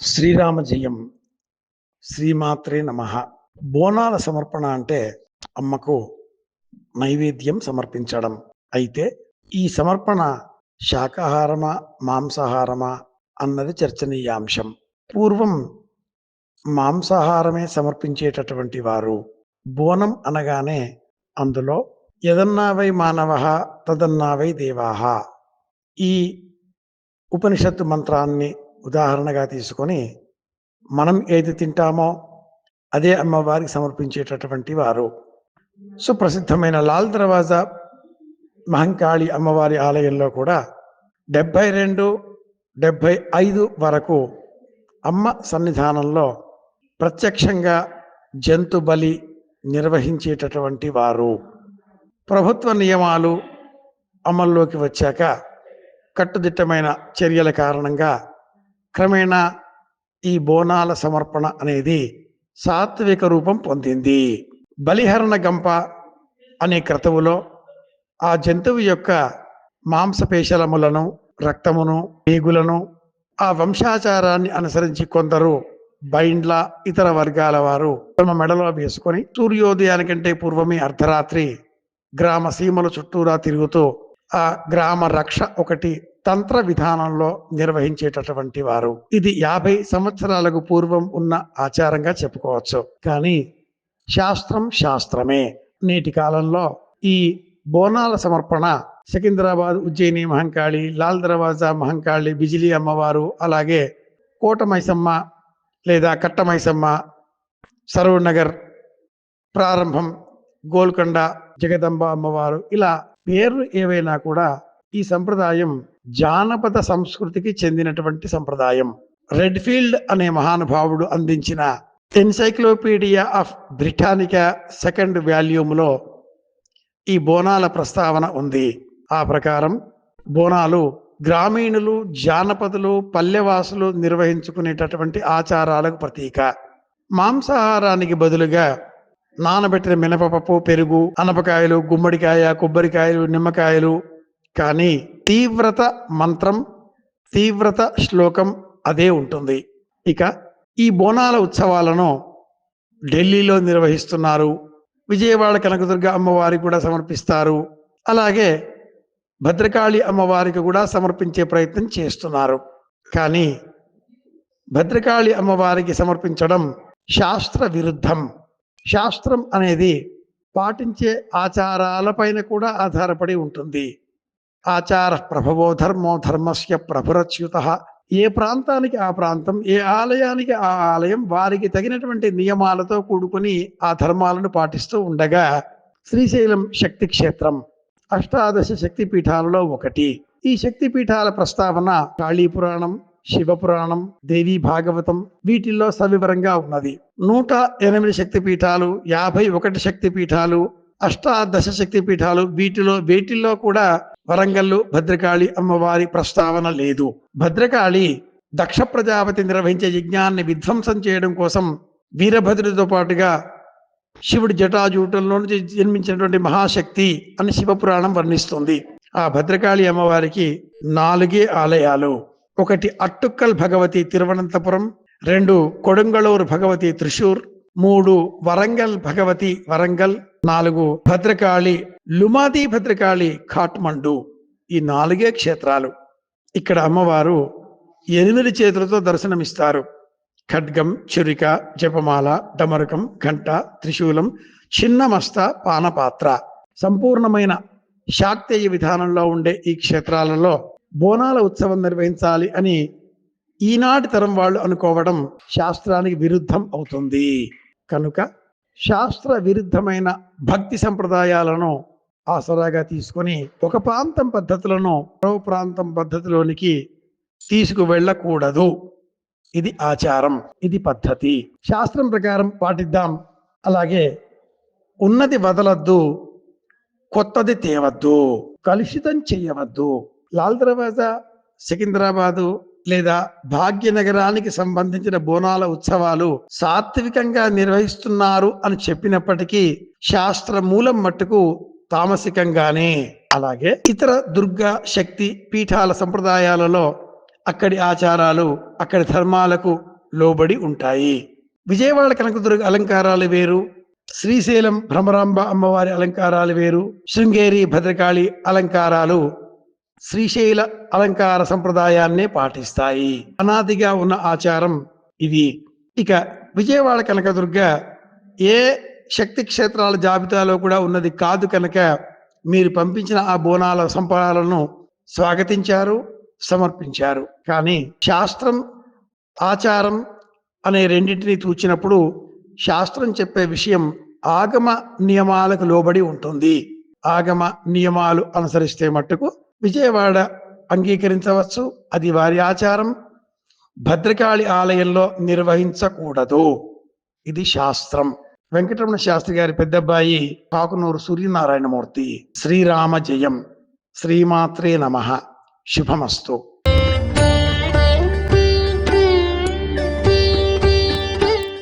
శ్రీరామ జయం శ్రీమాత్రే నమ. బోనాల సమర్పణ అంటే అమ్మకు నైవేద్యం సమర్పించడం. అయితే ఈ సమర్పణ శాకాహారమా మాంసాహారమా అన్నది చర్చనీయాంశం. పూర్వం మాంసాహారమే సమర్పించేటటువంటి వారు బోనం అనగానే అందులో యదన్నావై మానవ తదన్నావై దేవాహ ఈ ఉపనిషత్తు మంత్రాన్ని ఉదాహరణగా తీసుకొని మనం ఏది తింటామో అదే అమ్మవారికి సమర్పించేటటువంటి వారు. సుప్రసిద్ధమైన లాల్ దర్వాజా మహంకాళి అమ్మవారి ఆలయంలో కూడా డెబ్భై రెండు డెబ్భై ఐదు వరకు అమ్మ సన్నిధానంలో ప్రత్యక్షంగా జంతు బలి నిర్వహించేటటువంటి వారు. ప్రభుత్వ నియమాలు అమల్లోకి వచ్చాక కట్టుదిట్టమైన చర్యల కారణంగా క్రమేణా ఈ బోనాల సమర్పణ అనేది సాత్విక రూపం పొందింది. బలిహరణ గంప అనే క్రతువులో ఆ జంతువు యొక్క మాంసపేశలములను రక్తమును పేగులను ఆ వంశాచారాన్ని అనుసరించి కొందరు బైండ్ల ఇతర వర్గాల వారు తమ మెడలో వేసుకొని సూర్యోదయానికంటే పూర్వమే అర్ధరాత్రి గ్రామ సీమల చుట్టూరా తిరుగుతూ ఆ గ్రామ రక్ష ఒకటి తంత్ర విధానంలో నిర్వహించేటటువంటి వారు. ఇది యాభై సంవత్సరాలకు పూర్వం ఉన్న ఆచారంగా చెప్పుకోవచ్చు. కానీ శాస్త్రం శాస్త్రమే. నేటి కాలంలో ఈ బోనాల సమర్పణ సికింద్రాబాద్ ఉజ్జయిని మహంకాళి లాల్ దర్వాజా మహంకాళి బిజిలీ అమ్మవారు అలాగే కోటమైసమ్మ లేదా కట్టమైసమ్మ మైసమ్మ నగర్ ప్రారంభం గోల్కొండ జగదంబ అమ్మవారు ఇలా పేర్లు ఏవైనా కూడా ఈ సంప్రదాయం జానపద సంస్కృతికి చెందినటువంటి సంప్రదాయం. రెడ్ఫీల్డ్ అనే మహానుభావుడు అందించిన ఎన్సైక్లోపీడియా ఆఫ్ బ్రిటానికా సెకండ్ వాల్యూమ్లో ఈ బోనాల ప్రస్తావన ఉంది. ఆ ప్రకారం బోనాలు గ్రామీణులు జానపదులు పల్లెవాసులు నిర్వహించుకునేటటువంటి ఆచారాలకు ప్రతీక. మాంసాహారానికి బదులుగా నానబెట్టిన మినపపప్పు పెరుగు అనపకాయలు గుమ్మడికాయ కొబ్బరికాయలు నిమ్మకాయలు కానీ తీవ్రత మంత్రం తీవ్రత శ్లోకం అదే ఉంటుంది. ఇక ఈ బోనాల ఉత్సవాలను ఢిల్లీలో నిర్వహిస్తున్నారు. విజయవాడ కనకదుర్గ అమ్మవారికి కూడా సమర్పిస్తారు. అలాగే భద్రకాళి అమ్మవారికి కూడా సమర్పించే ప్రయత్నం చేస్తున్నారు. కానీ భద్రకాళి అమ్మవారికి సమర్పించడం శాస్త్ర విరుద్ధం. శాస్త్రం అనేది పాటించే ఆచారాలపైన కూడా ఆధారపడి ఉంటుంది. ఆచార ప్రభవో ధర్మో ధర్మస్య ప్రభురచ్యుత. ఏ ప్రాంతానికి ఆ ప్రాంతం ఏ ఆలయానికి ఆ ఆలయం వారికి తగినటువంటి నియమాలతో కూడుకుని ఆ ధర్మాలను పాటిస్తూ ఉండగా శ్రీశైలం శక్తి క్షేత్రం అష్టాదశ శక్తి పీఠాలలో ఒకటి. ఈ శక్తి పీఠాల ప్రస్తావన కాళీ పురాణం శివ పురాణం భాగవతం వీటిల్లో సవివరంగా ఉన్నది. నూట ఎనిమిది శక్తి పీఠాలు యాభై ఒకటి శక్తి పీఠాలు అష్టాదశ శక్తి పీఠాలు వీటిలో వీటిల్లో కూడా వరంగల్లు భద్రకాళి అమ్మవారి ప్రస్తావన లేదు. భద్రకాళి దక్ష ప్రజాపతి నిర్వహించే యజ్ఞాన్ని విధ్వంసం చేయడం కోసం వీరభద్రుడితో పాటుగా శివుడి జటాజూటంలో నుంచి జన్మించినటువంటి మహాశక్తి అని శివపురాణం వర్ణిస్తుంది. ఆ భద్రకాళి అమ్మవారికి నాలుగే ఆలయాలు. ఒకటి అట్టుక్కల్ భగవతి తిరువనంతపురం రెండు కొడంగళూరు భగవతి త్రిశూర్ మూడు వరంగల్ భగవతి వరంగల్ నాలుగు భద్రకాళి లుమాది భద్రకాళి ఖాట్మండు ఈ నాలుగే క్షేత్రాలు. ఇక్కడ అమ్మవారు ఎనిమిది చేతులతో దర్శనమిస్తారు. ఖడ్గం చురిక జపమాల డమరుకం ఘంట త్రిశూలం చిన్నమస్త పానపాత్ర. సంపూర్ణమైన శాక్తేయ విధానంలో ఉండే ఈ క్షేత్రాలలో బోనాల ఉత్సవం నిర్వహించాలి అని ఈనాటి తరం వాళ్ళు అనుకోవడం శాస్త్రానికి విరుద్ధం అవుతుంది. కనుక శాస్త్ర విరుద్ధమైన భక్తి సంప్రదాయాలను ఆసరాగా తీసుకొని ఒక ప్రాంతం పద్ధతులను మరో ప్రాంతం పద్ధతిలోనికి తీసుకువెళ్ళకూడదు. ఇది ఆచారం ఇది పద్ధతి. శాస్త్రం ప్రకారం పాటిద్దాం. అలాగే ఉన్నది వదలద్దు కొత్తది తేవద్దు కలుషితం చేయవద్దు. లాల్ దర్వాజా సికింద్రాబాదు లేదా భాగ్యనగరానికి సంబంధించిన బోనాల ఉత్సవాలు సాత్వికంగా నిర్వహిస్తున్నారు అని చెప్పినప్పటికీ శాస్త్ర మూలం మట్టుకు తామసికంగానే అలాగే ఇతర దుర్గా శక్తి పీఠాల సంప్రదాయాలలో అక్కడి ఆచారాలు అక్కడి ధర్మాలకు లోబడి ఉంటాయి. విజయవాడ కనకదుర్గ అలంకారాలు వేరు శ్రీశైలం భ్రమరాంబ అమ్మవారి అలంకారాలు వేరు శృంగేరి భద్రకాళి అలంకారాలు శ్రీశైల అలంకార సంప్రదాయాన్నే పాటిస్తాయి. అనాదిగా ఉన్న ఆచారం ఇది. ఇక విజయవాడ కనకదుర్గ ఏ శక్తి క్షేత్రాల జాబితాలో కూడా ఉన్నది కాదు కనుక మీరు పంపించిన ఆ బోనాల సంపదాలను స్వాగతించారు సమర్పించారు. కానీ శాస్త్రం ఆచారం అనే రెండింటిని చూచినప్పుడు శాస్త్రం చెప్పే విషయం ఆగమ నియమాలకు లోబడి ఉంటుంది. ఆగమ నియమాలు అనుసరిస్తే మట్టుకు విజయవాడ అంగీకరించవచ్చు. అది వారి ఆచారం. భద్రకాళి ఆలయంలో నిర్వహించకూడదు. ఇది శాస్త్రం. వెంకటరమణ శాస్త్రి గారి పెద్దబ్బాయి కాకునూరు సూర్యనారాయణమూర్తి. శ్రీరామ జయం. శ్రీమాత్రే నమ. శుభమస్తు.